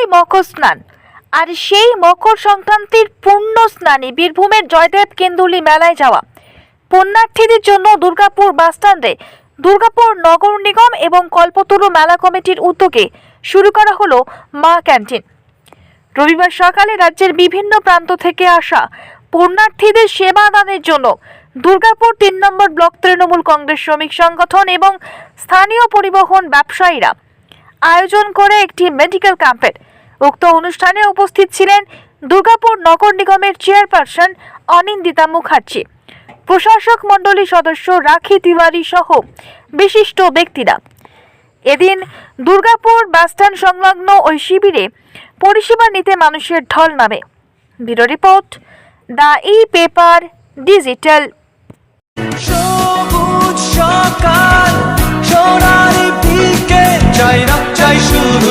মানেই মকর স্নান। আর সেই মকর সংক্রান্তির পূর্ণ স্নানে বীরভূমের জয়দেব কেন্দুলি মেলায় যাওয়া। পুণ্যার্থীদের জন্য দুর্গাপুর বাসস্ট্যান্ডে দুর্গাপুর নগর নিগম এবং কল্পতরু মেলা কমিটির উদ্যোগে শুরু করা হলো মা ক্যান্টিন। রবিবার সকালে রাজ্যের বিভিন্ন প্রান্ত থেকে আসা পুণ্যার্থীদের সেবা দানের জন্য দুর্গাপুর তিন নম্বর ব্লক তৃণমূল কংগ্রেস শ্রমিক সংগঠন এবং স্থানীয় পরিবহন ব্যবসায়ীরা আয়োজন করে একটি মেডিকেল ক্যাম্পের। উক্ত অনুষ্ঠানে উপস্থিত ছিলেন দুর্গাপুর নগর নিগমের চেয়ারপারসন অনিন্দিতা মুখার্জি, প্রশাসক মণ্ডলী সদস্য রাখি তিওয়ারি সহ বিশিষ্ট ব্যক্তিরা। এদিন দুর্গাপুর বাসস্ট্যান্ড সংলগ্ন ওই শিবিরে পরিষেবা নিতে মানুষের ঢল নামে। Bureau report, the E paper digital. apaixonou.